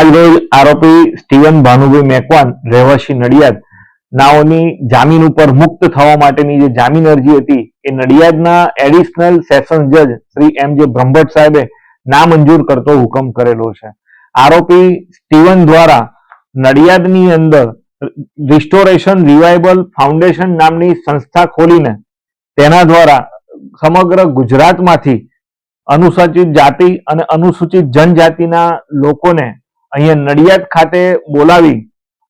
આજ રોજ આરોપી સ્ટીવન ભાનુભાઈ મેકવાન, રહેવાસી નડિયાદ, નાઓની જામીન ઉપર મુક્ત થવા માટેની જે જામીન અરજી હતી, એ નડિયાદના એડિશનલ સેશન જજ શ્રી એમ જે બ્રહ્મભટ્ટ સાહેબે નામંજૂર કરતો હુકમ કરેલો છે. આરોપી સ્ટીવન દ્વારા નડિયાદની અંદર રિસ્ટોરેશન રિવાઇવલ ફાઉન્ડેશન નામની સંસ્થા ખોલીને તેના દ્વારા સમગ્ર ગુજરાતમાંથી અનુસૂચિત જાતિ અને અનુસૂચિત જનજાતિના લોકોને અહીંયા નડિયાદ ખાતે બોલાવી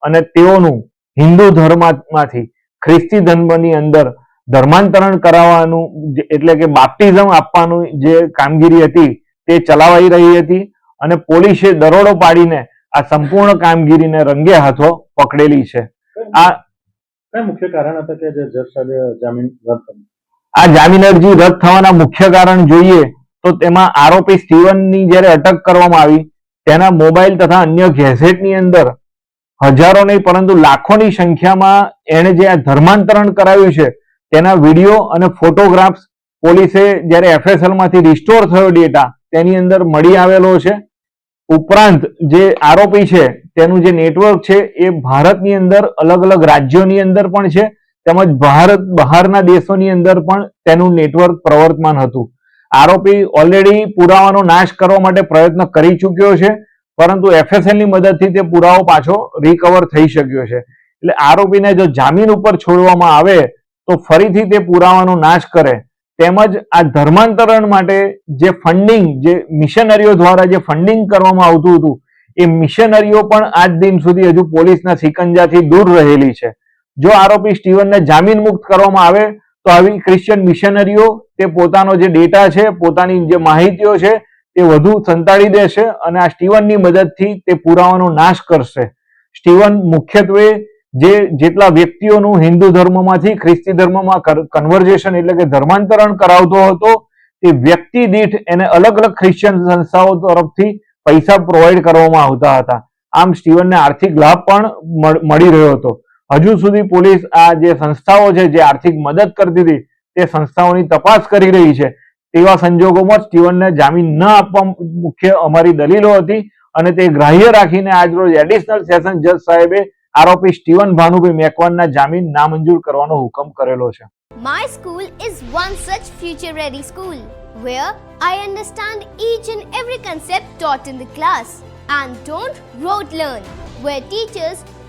અને તેઓનું હિન્દુ ધર્મમાંથી ખ્રિસ્તી ધર્મની અંદર ધર્માંતરણ કરાવવાનું એટલે કે બાપ્ટિઝમ આપવાનું જે કામગીરી હતી તે ચલાવાઈ રહી હતી અને પોલીસે દરોડો પાડીને આ સંપૂર્ણ કામગીરીને રંગે હાથો પકડેલી છે. આ કયા મુખ્ય કારણ હતા કે જે જજ સાહેબે જામીન રદ કરી? આ જામીન અરજી રદ થવાના મુખ્ય કારણ જોઈએ તો તેમાં આરોપી સ્ટીવનની જ્યારે અટક કરવામાં આવી તેના મોબાઈલ તથા અન્ય ગેઝેટની અંદર હજારો નહીં, પરંતુ લાખોની સંખ્યામાં એણે જે આ ધર્માંતરણ કરાવ્યું છે, તેના વીડિયો અને ફોટોગ્રાફ્સ પોલીસે જ્યારે એફએસએલમાંથી રિસ્ટોર થયો ડેટા, તેની અંદર મળી આવેલો છે. ઉપરાંત જે આરોપી છે, તેનું જે નેટવર્ક છે, એ ભારતની અંદર અલગ અલગ રાજ્યોની અંદર પણ છે, તેમજ ભારત બહારના દેશોની અંદર પણ તેનું નેટવર્ક પ્રવર્તમાન હતું. આરોપી ઓલરેડી પુરાવાનો નાશ કરવા માટે પ્રયત્ન કરી ચૂક્યો છે, પરંતુ એફએસએલની મદદથી તે પુરાવો પાછો રિકવર થઈ શક્યો છે. એટલે આરોપીને જો જામીન ઉપર છોડવામાં આવે, તો ફરીથી તે પુરાવાનો નાશ કરે. તેમજ આ ધર્માંતરણ માટે જે ફંડિંગ જે મિશનરીઓ દ્વારા જે ફંડિંગ કરવામાં આવતું હતું, એ મિશનરીઓ પણ આજ દિન સુધી હજુ પોલીસના સિકંજાથી દૂર રહેલી છે. જો આરોપી સ્ટીવનને જામીન મુક્ત કરવામાં આવે તો આવી ક્રિશ્ચિયન મિશનરીઓ તે પોતાનો જે ડેટા છે, પોતાની જે માહિતીઓ છે, તે વધુ સંતાડી દેશે અને આ સ્ટીવનની મદદથી તે પુરાવાનો નાશ કરશે. સ્ટીવન મુખ્યત્વે જે જેટલા વ્યક્તિઓનું હિન્દુ ધર્મમાંથી ખ્રિસ્તી ધર્મમાં કન્વર્જેશન એટલે કે ધર્માંતરણ કરાવતો હતો, તે વ્યક્તિ દીઠ એને અલગ અલગ ખ્રિશ્ચિયન સંસ્થાઓ તરફથી પૈસા પ્રોવાઈડ કરવામાં આવતા હતા. આમ સ્ટીવનને આર્થિક લાભ પણ મળી રહ્યો હતો. હજુ સુધી પોલીસ આ જે સંસ્થાઓ છે જે આર્થિક મદદ કરતી હતી તે સંસ્થાઓની તપાસ કરી રહી છે. તેવા સંજોગોમાં સ્ટીવનને જામીન ન આપવા મુખ્ય અમારી દલીલો હતી અને તે ગ્રાહ્ય રાખીને આજરોજ એડિશનલ સેશન જજ સાહેબે આરોપી સ્ટીવન ભાનુભાઈ મેકવાનના જામીન નામંજૂર કરવાનો હુકમ કરેલો છે. My school is one such future ready school where I understand each and every concept taught in the class and don't rote learn, where teachers